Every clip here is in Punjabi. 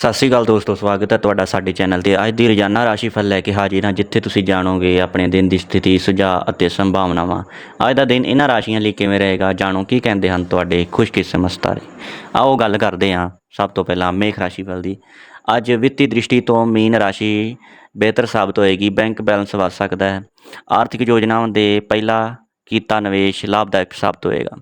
ਸਤਿ ਸ਼੍ਰੀ ਅਕਾਲ ਦੋਸਤੋ, ਸਵਾਗਤ ਹੈ ਤੁਹਾਡਾ ਸਾਡੇ ਚੈਨਲ ਤੇ। ਅੱਜ ਦੀ ਰੋਜ਼ਾਨਾ ਰਾਸ਼ੀ ਫਲ ਲੈ ਕੇ ਹਾਜ਼ਰ ਹਾਂ, ਜਿੱਥੇ ਤੁਸੀਂ ਜਾਣੋਗੇ ਆਪਣੇ ਦਿਨ ਦੀ ਸਥਿਤੀ, ਸੁਝਾਅ ਅਤੇ ਸੰਭਾਵਨਾਵਾਂ। ਅੱਜ ਦਾ ਦਿਨ ਇਹਨਾਂ ਰਾਸ਼ੀਆਂ ਲਈ ਕਿਵੇਂ ਰਹੇਗਾ, ਜਾਣੋ ਕੀ ਕਹਿੰਦੇ ਹਨ ਤੁਹਾਡੇ ਖੁਸ਼ਕਿਸਮਤ ਤਾਰੇ ਆਓ ਗੱਲ ਕਰਦੇ ਹਾਂ ਸਭ ਤੋਂ ਪਹਿਲਾਂ ਮੇਖ ਰਾਸ਼ੀਫਲ ਦੀ। ਅੱਜ ਵਿੱਤੀ ਦ੍ਰਿਸ਼ਟੀ ਤੋਂ ਮੀਨ ਰਾਸ਼ੀ ਬਿਹਤਰ ਸਾਬਤ ਹੋਏਗੀ, ਬੈਂਕ ਬੈਲੈਂਸ ਵਧ ਸਕਦਾ ਹੈ। ਆਰਥਿਕ ਯੋਜਨਾਵਾਂ ਦੇ ਪਹਿਲਾ ਕੀਤਾ ਨਿਵੇਸ਼ ਲਾਭਦਾਇਕ ਸਾਬਤ ਹੋਏਗਾ।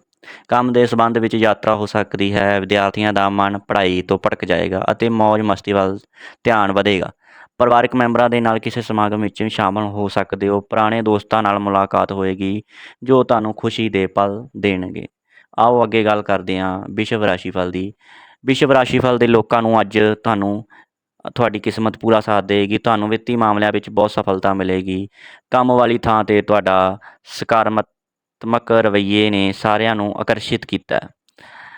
ਕੰਮ ਦੇ ਸੰਬੰਧ ਵਿੱਚ ਯਾਤਰਾ ਹੋ ਸਕਦੀ ਹੈ, ਵਿਦਿਆਰਥੀਆਂ ਦਾ ਮਨ ਪੜ੍ਹਾਈ ਤੋਂ ਭਟਕ ਜਾਏਗਾ ਅਤੇ ਮौज ਮਸਤੀ ਵੱਲ ਧਿਆਨ ਵਧੇਗਾ। ਪਰਿਵਾਰਕ ਮੈਂਬਰਾਂ ਦੇ ਨਾਲ ਕਿਸੇ ਸਮਾਗਮ ਵਿੱਚ ਸ਼ਾਮਲ ਹੋ ਸਕਦੇ ਹੋ। ਪੁਰਾਣੇ ਦੋਸਤਾਂ ਨਾਲ ਮੁਲਾਕਾਤ ਹੋਏਗੀ, ਜੋ ਤੁਹਾਨੂੰ ਖੁਸ਼ੀ ਦੇ ਪਲ ਦੇਣਗੇ। ਆਓ ਅੱਗੇ ਗੱਲ ਕਰਦੇ ਹਾਂ ਵਿਸ਼ਵ ਰਾਸ਼ੀਫਲ ਦੀ। ਵਿਸ਼ਵ ਰਾਸ਼ੀਫਲ ਦੇ ਲੋਕਾਂ ਨੂੰ ਅੱਜ ਤੁਹਾਨੂੰ, ਤੁਹਾਡੀ ਕਿਸਮਤ ਪੂਰਾ ਸਾਥ ਦੇਗੀ ਤੁਹਾਨੂੰ ਵਿੱਤੀ ਮਾਮਲਿਆਂ ਵਿੱਚ ਬਹੁਤ ਸਫਲਤਾ ਮਿਲੇਗੀ। ਕੰਮ ਵਾਲੀ ਥਾਂ ਤੇ ਤੁਹਾਡਾ ਸਕਾਰਾਤਮਕ ਰਵੱਈਏ ਨੇ ਸਾਰਿਆਂ ਨੂੰ ਆਕਰਸ਼ਿਤ ਕੀਤਾ।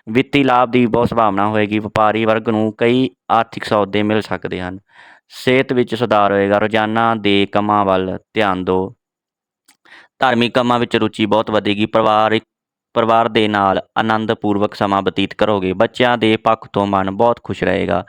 ਵਿੱਤੀ ਲਾਭ ਦੀ ਬਹੁਤ ਸੰਭਾਵਨਾ ਹੋਏਗੀ। ਵਪਾਰੀ ਵਰਗ ਨੂੰ ਕਈ ਆਰਥਿਕ ਸੌਦੇ ਮਿਲ ਸਕਦੇ ਹਨ। ਸਿਹਤ ਵਿੱਚ ਸੁਧਾਰ ਹੋਏਗਾ। ਰੋਜ਼ਾਨਾ ਦੇ ਕੰਮਾਂ ਵੱਲ ਧਿਆਨ ਦਿਓ। ਧਾਰਮਿਕ ਕੰਮਾਂ ਵਿੱਚ ਰੁਚੀ ਬਹੁਤ ਵਧੇਗੀ। ਪਰਿਵਾਰਿਕ ਪਰਿਵਾਰ ਦੇ ਨਾਲ ਆਨੰਦ ਪੂਰਵਕ ਸਮਾਂ ਬਤੀਤ ਕਰੋਗੇ। ਬੱਚਿਆਂ ਦੇ ਪੱਖ ਤੋਂ ਮਨ ਬਹੁਤ ਖੁਸ਼ ਰਹੇਗਾ।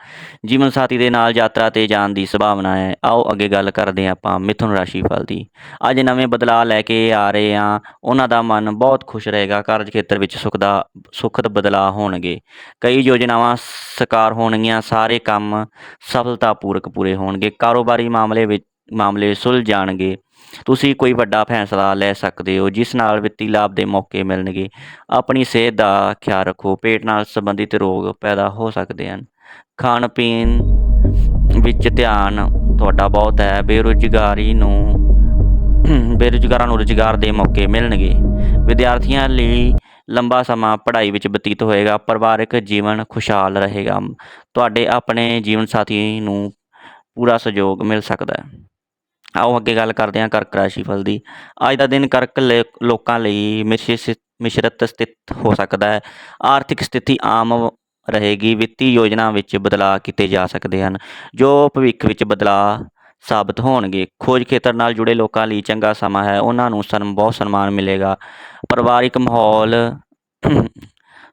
ਜੀਵਨ ਸਾਥੀ ਦੇ ਨਾਲ ਯਾਤਰਾ ਤੇ ਜਾਣ ਦੀ ਸੰਭਾਵਨਾ ਹੈ। ਆਓ ਅੱਗੇ ਗੱਲ ਕਰਦੇ ਹਾਂ ਆਪਾਂ ਮਿਥੁਨ ਰਾਸ਼ੀ ਫਲ ਦੀ। ਅੱਜ ਨਵੇਂ ਬਦਲਾਅ ਲੈ ਕੇ ਆ ਰਹੇ ਆ ਉਹਨਾਂ ਦਾ ਮਨ ਬਹੁਤ ਖੁਸ਼ ਰਹੇਗਾ। ਕਾਰਜ ਖੇਤਰ ਵਿੱਚ ਸੁਖ ਦਾ, ਸੁਖਦ ਬਦਲਾਅ ਹੋਣਗੇ। ਕਈ ਯੋਜਨਾਵਾਂ ਸਾਕਾਰ ਹੋਣਗੀਆਂ। ਸਾਰੇ ਕੰਮ ਸਫਲਤਾਪੂਰਕ ਪੂਰੇ ਹੋਣਗੇ। ਕਾਰੋਬਾਰੀ ਮਾਮਲੇ ਵਿੱਚ, ਮਾਮਲੇ ਸੁਲਝ ਜਾਣਗੇ। ਤੁਸੀਂ ਕੋਈ ਵੱਡਾ ਫੈਸਲਾ ਲੈ ਸਕਦੇ ਹੋ, ਜਿਸ ਨਾਲ ਵਿੱਤੀ ਲਾਭ ਦੇ ਮੌਕੇ ਮਿਲਣਗੇ। ਆਪਣੀ ਸਿਹਤ ਦਾ ਖਿਆਲ ਰੱਖੋ, ਪੇਟ ਨਾਲ ਸੰਬੰਧਿਤ ਰੋਗ ਪੈਦਾ ਹੋ ਸਕਦੇ ਹਨ। ਖਾਣ ਪੀਣ ਵਿੱਚ ਧਿਆਨ ਤੁਹਾਡਾ ਬਹੁਤ ਹੈ, ਬੇਰੁਜ਼ਗਾਰੀ ਨੂੰ, ਬੇਰੁਜ਼ਗਾਰਾਂ ਨੂੰ ਰੁਜ਼ਗਾਰ ਦੇ ਮੌਕੇ ਮਿਲਣਗੇ। ਵਿਦਿਆਰਥੀਆਂ ਲਈ ਲੰਬਾ ਸਮਾਂ ਪੜ੍ਹਾਈ ਵਿੱਚ ਬਤੀਤ ਹੋਏਗਾ, ਪਰਿਵਾਰਕ ਜੀਵਨ ਖੁਸ਼ਹਾਲ ਰਹੇਗਾ। ਤੁਹਾਡੇ ਆਪਣੇ ਜੀਵਨ ਸਾਥੀ ਨੂੰ ਪੂਰਾ ਸਹਿਯੋਗ ਮਿਲ ਸਕਦਾ ਹੈ। ਆਓ ਅੱਗੇ ਗੱਲ ਕਰਦੇ ਹਾਂ ਕਰਕ ਰਾਸ਼ੀ ਫਲ ਦੀ। ਅੱਜ ਦਾ ਦਿਨ ਕਰਕ ਲੇ- ਲੋਕਾਂ ਲਈ ਮਿਸ਼ਰਿਤ ਮਿਸ਼ਰਤ ਸਥਿਤ ਹੋ ਸਕਦਾ ਹੈ। ਆਰਥਿਕ ਸਥਿਤੀ ਆਮ ਰਹੇਗੀ। ਵਿੱਤੀ ਯੋਜਨਾ ਵਿੱਚ ਬਦਲਾਅ ਕੀਤੇ ਜਾ ਸਕਦੇ ਹਨ, ਜੋ ਭਵਿੱਖ ਵਿੱਚ ਬਦਲਾਅ ਸਾਬਤ ਹੋਣਗੇ। ਖੋਜ ਖੇਤਰ ਨਾਲ ਜੁੜੇ ਲੋਕਾਂ ਲਈ ਚੰਗਾ ਸਮਾਂ ਹੈ। ਉਹਨਾਂ ਨੂੰ ਸਨ ਬਹੁਤ ਸਨਮਾਨ ਮਿਲੇਗਾ। ਪਰਿਵਾਰਿਕ ਮਾਹੌਲ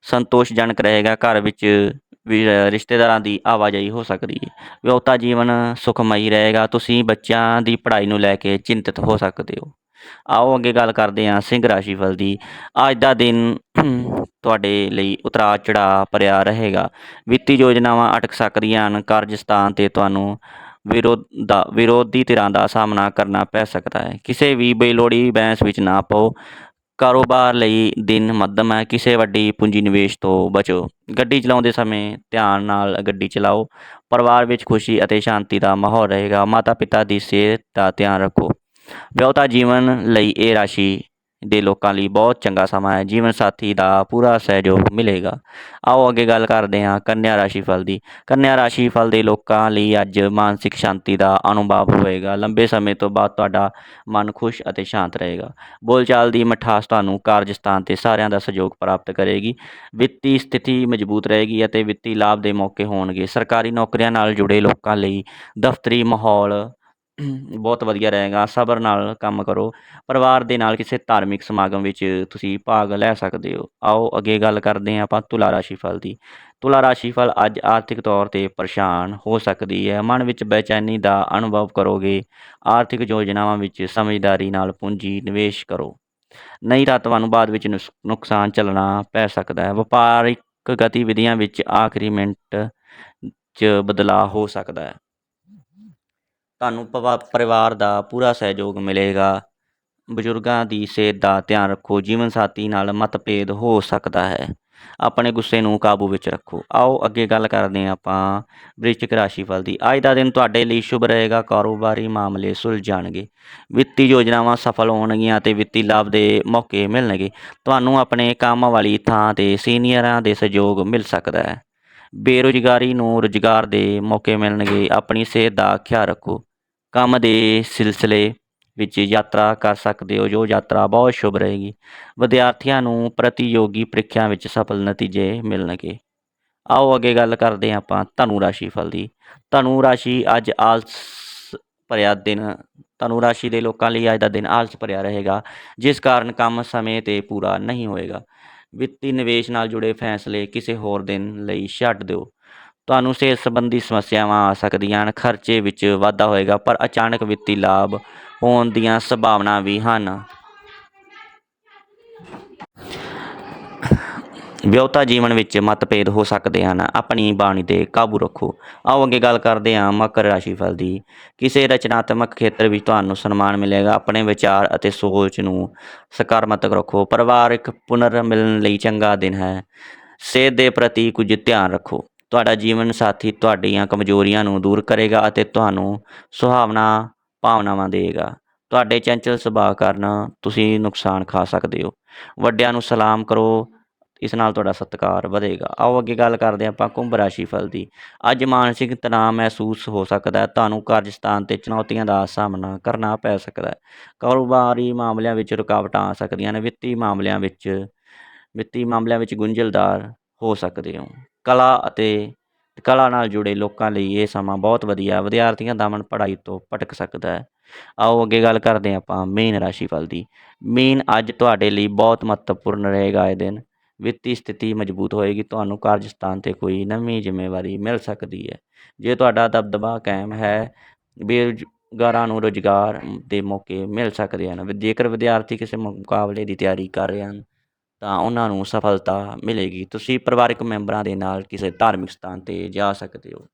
ਸੰਤੋਸ਼ਜਨਕ ਰਹੇਗਾ। ਘਰ ਵਿੱਚ ਵੀ ਰਿਸ਼ਤੇਦਾਰਾਂ ਦੀ ਆਵਾਜਾਈ ਹੋ ਸਕਦੀ ਹੈ ਵਿਆਹੁਤਾ ਜੀਵਨ ਸੁਖਮਈ ਰਹੇਗਾ। ਤੁਸੀਂ ਬੱਚਿਆਂ ਦੀ ਪੜ੍ਹਾਈ ਨੂੰ ਲੈ ਕੇ ਚਿੰਤਤ ਹੋ ਸਕਦੇ ਹੋ। ਆਓ ਅੱਗੇ ਗੱਲ ਕਰਦੇ ਹਾਂ ਸਿੰਘ ਰਾਸ਼ੀ ਫਲ ਦੀ। ਅੱਜ ਦਾ ਦਿਨ ਤੁਹਾਡੇ ਲਈ ਉਤਰਾਅ ਚੜਾਅ ਭਰਿਆ ਰਹੇਗਾ। ਵਿੱਤੀ ਯੋਜਨਾਵਾਂ ਅਟਕ ਸਕਦੀਆਂ ਹਨ। ਕਾਰਜ ਸਥਾਨ ਤੇ ਤੁਹਾਨੂੰ ਵਿਰੋਧ ਦਾ, ਵਿਰੋਧੀ ਧਿਰਾਂ ਦਾ ਸਾਹਮਣਾ ਕਰਨਾ ਪੈ ਸਕਦਾ ਹੈ। ਕਿਸੇ ਵੀ ਬੇਲੋੜੀ ਬਹਿਸ ਵਿੱਚ ਨਾ ਪਾਓ। ਕਾਰੋਬਾਰ ਲਈ ਦਿਨ ਮੱਧਮ ਹੈ। ਕਿਸੇ ਵੱਡੀ ਪੂੰਜੀ ਨਿਵੇਸ਼ ਤੋਂ ਬਚੋ। ਗੱਡੀ ਚਲਾਉਂਦੇ ਸਮੇਂ ਧਿਆਨ ਨਾਲ ਗੱਡੀ ਚਲਾਓ। ਪਰਿਵਾਰ ਵਿੱਚ ਖੁਸ਼ੀ ਅਤੇ ਸ਼ਾਂਤੀ ਦਾ ਮਾਹੌਲ ਰਹੇਗਾ। ਮਾਤਾ ਪਿਤਾ ਦੀ ਸਿਹਤ ਦਾ ਧਿਆਨ ਰੱਖੋ। ਵਿਆਹੁਤਾ ਜੀਵਨ ਲਈ ਇਹ ਰਾਸ਼ੀ ਦੇ ਲੋਕਾਂ ਲਈ ਬਹੁਤ ਚੰਗਾ ਸਮਾਂ ਹੈ। ਜੀਵਨ ਸਾਥੀ ਦਾ ਪੂਰਾ ਸਹਿਯੋਗ ਮਿਲੇਗਾ। ਆਓ ਅੱਗੇ ਗੱਲ ਕਰਦੇ ਹਾਂ ਕੰਨਿਆ ਰਾਸ਼ੀ ਫਲ ਦੀ। ਕੰਨਿਆ ਰਾਸ਼ੀ ਫਲ ਦੇ ਲੋਕਾਂ ਲਈ ਅੱਜ ਮਾਨਸਿਕ ਸ਼ਾਂਤੀ ਦਾ ਅਨੁਭਵ ਹੋਏਗਾ। ਲੰਬੇ ਸਮੇਂ ਤੋਂ ਬਾਅਦ ਤੁਹਾਡਾ ਮਨ ਖੁਸ਼ ਅਤੇ ਸ਼ਾਂਤ ਰਹੇਗਾ। ਬੋਲਚਾਲ ਦੀ ਮਠਾਸ ਤੁਹਾਨੂੰ ਕਾਰਜ ਸਥਾਨ ਤੇ ਸਾਰਿਆਂ ਦਾ ਸਹਿਯੋਗ ਪ੍ਰਾਪਤ ਕਰੇਗੀ। ਵਿੱਤੀ ਸਥਿਤੀ ਮਜ਼ਬੂਤ ਰਹੇਗੀ ਅਤੇ ਵਿੱਤੀ ਲਾਭ ਦੇ ਮੌਕੇ ਹੋਣਗੇ। ਸਰਕਾਰੀ ਨੌਕਰੀਆਂ ਨਾਲ ਜੁੜੇ ਲੋਕਾਂ ਲਈ ਦਫ਼ਤਰੀ ਮਾਹੌਲ ਬਹੁਤ ਵਧੀਆ ਰਹੇਗਾ, ਸਬਰ ਨਾਲ ਕੰਮ ਕਰੋ, ਪਰਿਵਾਰ ਦੇ ਨਾਲ ਕਿਸੇ ਧਾਰਮਿਕ ਸਮਾਗਮ ਵਿੱਚ ਤੁਸੀਂ ਭਾਗ ਲੈ ਸਕਦੇ ਹੋ। ਆਓ, ਅੱਗੇ ਗੱਲ ਕਰਦੇ ਹਾਂ ਆਪਾਂ ਤੁਲਾ ਰਾਸ਼ੀ ਫਲ ਦੀ। ਤੁਲਾ ਰਾਸ਼ੀ ਫਲ ਅੱਜ ਆਰਥਿਕ ਤੌਰ ਤੇ ਪਰੇਸ਼ਾਨ ਹੋ ਸਕਦੀ ਹੈ। ਮਨ ਵਿੱਚ ਬੇਚੈਨੀ ਦਾ ਅਨੁਭਵ ਕਰੋਗੇ। ਆਰਥਿਕ ਯੋਜਨਾਵਾਂ ਵਿੱਚ ਸਮਝਦਾਰੀ ਨਾਲ ਪੂੰਜੀ ਨਿਵੇਸ਼ ਕਰੋ। ਨਹੀਂ ਤਾਂ ਤੁਹਾਨੂੰ ਬਾਅਦ ਵਿੱਚ ਨੁਸ- ਨੁਕਸਾਨ ਝੱਲਣਾ ਪੈ ਸਕਦਾ ਹੈ। ਵਪਾਰਿਕ ਗਤੀਵਿਧੀਆਂ ਵਿੱਚ ਆਖਰੀ ਮਿੰਟ 'ਚ ਬਦਲਾਅ ਹੋ ਸਕਦਾ ਹੈ। ਤੁਹਾਨੂੰ ਪਵਾ- ਪਰਿਵਾਰ ਦਾ ਪੂਰਾ ਸਹਿਯੋਗ ਮਿਲੇਗਾ। ਬਜ਼ੁਰਗਾਂ ਦੀ ਸਿਹਤ ਦਾ ਧਿਆਨ ਰੱਖੋ, ਜੀਵਨ ਸਾਥੀ ਨਾਲ ਮਤਭੇਦ ਹੋ ਸਕਦਾ ਹੈ। ਆਪਣੇ ਗੁੱਸੇ ਨੂੰ ਕਾਬੂ ਵਿੱਚ ਰੱਖੋ। ਆਓ ਅੱਗੇ ਗੱਲ ਕਰਦੇ ਹਾਂ ਆਪਾਂ ਵ੍ਰਿਸ਼ਚਿਕ ਰਾਸ਼ੀ ਫਲ ਦੀ। ਅੱਜ ਦਾ ਦਿਨ ਤੁਹਾਡੇ ਲਈ ਸ਼ੁਭ ਰਹੇਗਾ। ਕਾਰੋਬਾਰੀ ਮਾਮਲੇ ਸੁਲਝ ਵਿੱਤੀ ਯੋਜਨਾਵਾਂ ਸਫਲ ਹੋਣਗੀਆਂ ਤੇ ਵਿੱਤੀ ਲਾਭ ਦੇ ਮੌਕੇ ਮਿਲਣਗੇ। ਤੁਹਾਨੂੰ ਆਪਣੇ ਕੰਮ ਵਾਲੀ ਥਾਂ ਤੇ ਸੀਨੀਅਰਾਂ ਦੇ ਸਹਿਯੋਗ ਮਿਲ ਸਕਦਾ ਹੈ। ਬੇਰੁਜ਼ਗਾਰੀ ਨੂੰ ਰੁਜ਼ਗਾਰ ਦੇ ਮੌਕੇ ਮਿਲਣਗੇ। ਆਪਣੀ ਸਿਹਤ ਦਾ ਖਿਆਲ ਰੱਖੋ। ਕੰਮ ਦੇ ਸਿਲਸਿਲੇ ਵਿੱਚ ਯਾਤਰਾ ਕਰ ਸਕਦੇ ਹੋ, ਜੋ ਯਾਤਰਾ ਬਹੁਤ ਸ਼ੁਭ ਰਹੇਗੀ। ਵਿਦਿਆਰਥੀਆਂ ਨੂੰ ਪ੍ਰਤੀਯੋਗੀ ਪ੍ਰੀਖਿਆ ਵਿੱਚ ਸਫਲ ਨਤੀਜੇ ਮਿਲਣਗੇ। ਆਓ ਅੱਗੇ ਗੱਲ ਕਰਦੇ ਹਾਂ ਆਪਾਂ ਧਨੂ ਰਾਸ਼ੀ ਫਲ ਦੀ। ਧਨੂ ਰਾਸ਼ੀ ਅੱਜ ਆਲਸ ਭਰਿਆ ਦਿਨ, ਧਨੂ ਰਾਸ਼ੀ ਦੇ ਲੋਕਾਂ ਲਈ ਅੱਜ ਦਾ ਦਿਨ ਆਲਸ ਭਰਿਆ ਰਹੇਗਾ, ਜਿਸ ਕਾਰਨ ਕੰਮ ਸਮੇਂ ਤੇ ਪੂਰਾ ਨਹੀਂ ਹੋਏਗਾ। ਵਿੱਤੀ ਨਿਵੇਸ਼ ਨਾਲ ਜੁੜੇ ਫੈਸਲੇ ਕਿਸੇ ਹੋਰ ਦਿਨ ਲਈ ਛੱਡ ਦਿਓ। ਤੁਹਾਨੂੰ ਸਿਹਤ ਸੰਬੰਧੀ ਸਮੱਸਿਆਵਾਂ ਆ ਸਕਦੀਆਂ ਹਨ, ਖਰਚੇ ਵਿੱਚ ਵਾਧਾ ਹੋਏਗਾ, ਪਰ ਅਚਾਨਕ ਵਿੱਤੀ ਲਾਭ ਹੋਣ ਦੀਆਂ ਸੰਭਾਵਨਾ ਵੀ ਹਨ। ਵਿਆਹੁਤਾ ਜੀਵਨ ਵਿੱਚ ਮਤਭੇਦ ਹੋ ਸਕਦੇ ਹਨ। ਆਪਣੀ ਬਾਣੀ ਤੇ ਕਾਬੂ ਰੱਖੋ। ਆਓ ਅੱਗੇ ਗੱਲ ਕਰਦੇ ਹਾਂ ਮਕਰ ਰਾਸ਼ੀ ਫਲ ਦੀ। ਕਿਸੇ ਰਚਨਾਤਮਕ ਖੇਤਰ ਵਿੱਚ ਤੁਹਾਨੂੰ ਸਨਮਾਨ ਮਿਲੇਗਾ। ਆਪਣੇ ਵਿਚਾਰ ਅਤੇ ਸੋਚ ਨੂੰ ਸਕਾਰਾਤਮਕ ਰੱਖੋ। ਪਰਿਵਾਰਕ ਪੁਨਰ ਮਿਲਣ ਲਈ ਚੰਗਾ ਦਿਨ ਹੈ। ਸਿਹਤ ਦੇ ਪ੍ਰਤੀ ਕੁਝ ਧਿਆਨ ਰੱਖੋ। ਤੁਹਾਡਾ ਜੀਵਨ ਸਾਥੀ ਤੁਹਾਡੀਆਂ ਕਮਜ਼ੋਰੀਆਂ ਨੂੰ ਦੂਰ ਕਰੇਗਾ ਅਤੇ ਤੁਹਾਨੂੰ ਸੁਹਾਵਣਾ ਭਾਵਨਾਵਾਂ ਦੇਵੇਗਾ। ਤੁਹਾਡੇ ਚੰਚਲ ਸੁਭਾਅ ਕਾਰਨ ਤੁਸੀਂ ਨੁਕਸਾਨ ਖਾ ਸਕਦੇ ਹੋ। ਵੱਡਿਆਂ ਨੂੰ ਸਲਾਮ ਕਰੋ, ਇਸ ਨਾਲ ਤੁਹਾਡਾ ਸਤਿਕਾਰ ਵਧੇਗਾ। ਆਓ ਅੱਗੇ ਗੱਲ ਕਰਦੇ ਹਾਂ ਆਪਾਂ ਕੁੰਭ ਰਾਸ਼ੀ ਫਲ ਦੀ। ਅੱਜ ਮਾਨਸਿਕ ਤਣਾਅ ਮਹਿਸੂਸ ਹੋ ਸਕਦਾ ਹੈ। ਤੁਹਾਨੂੰ ਕਾਰਜ ਸਥਾਨ ਤੇ ਚੁਣੌਤੀਆਂ ਦਾ ਸਾਹਮਣਾ ਕਰਨਾ ਪੈ ਸਕਦਾ ਹੈ। ਕਾਰੋਬਾਰੀ ਮਾਮਲਿਆਂ ਵਿੱਚ ਰੁਕਾਵਟਾਂ ਆ ਸਕਦੀਆਂ ਨੇ। ਵਿੱਤੀ ਮਾਮਲਿਆਂ ਵਿੱਚ, ਵਿੱਤੀ ਮਾਮਲਿਆਂ ਵਿੱਚ ਗੁੰਝਲਦਾਰ ਹੋ ਸਕਦੇ ਹੋ। ਕਲਾ ਅਤੇ ਕਲਾ ਨਾਲ ਜੁੜੇ ਲੋਕਾਂ ਲਈ ਇਹ ਸਮਾਂ ਬਹੁਤ ਵਧੀਆ, ਵਿਦਿਆਰਥੀਆਂ ਦਾ ਮਨ ਪੜ੍ਹਾਈ ਤੋਂ ਭਟਕ ਸਕਦਾ ਹੈ। ਆਓ ਅੱਗੇ ਗੱਲ ਕਰਦੇ ਹਾਂ ਆਪਾਂ ਮੀਨ ਰਾਸ਼ੀ ਫਲ ਦੀ। ਮੀਨ ਅੱਜ ਤੁਹਾਡੇ ਲਈ ਬਹੁਤ ਮਹੱਤਵਪੂਰਨ ਰਹੇਗਾ ਇਹ ਦਿਨ। ਵਿੱਤੀ ਸਥਿਤੀ ਮਜ਼ਬੂਤ ਹੋਏਗੀ, ਤੁਹਾਨੂੰ ਕਾਰਜ ਸਥਾਨ ਤੇ ਕੋਈ ਨਵੀਂ ਜ਼ਿੰਮੇਵਾਰੀ ਮਿਲ ਸਕਦੀ ਹੈ। ਜੇ ਤੁਹਾਡਾ ਦਬਦਬਾ ਕਾਇਮ ਹੈ, ਬੇਰੁਜ਼ਗਾਰਾਂ ਨੂੰ ਰੁਜ਼ਗਾਰ ਦੇ ਮੌਕੇ ਮਿਲ ਸਕਦੇ ਹਨ। ਜੇਕਰ ਵਿਦਿਆਰਥੀ ਕਿਸੇ ਮੁਕਾਬਲੇ ਦੀ ਤਿਆਰੀ ਕਰ ਰਹੇ ਹਨ ਤਾਂ ਉਹਨਾਂ ਨੂੰ ਸਫਲਤਾ ਮਿਲੇਗੀ। ਤੁਸੀਂ ਪਰਿਵਾਰਕ ਮੈਂਬਰਾਂ ਦੇ ਨਾਲ ਕਿਸੇ ਧਾਰਮਿਕ ਸਥਾਨ ਤੇ ਜਾ ਸਕਦੇ ਹੋ।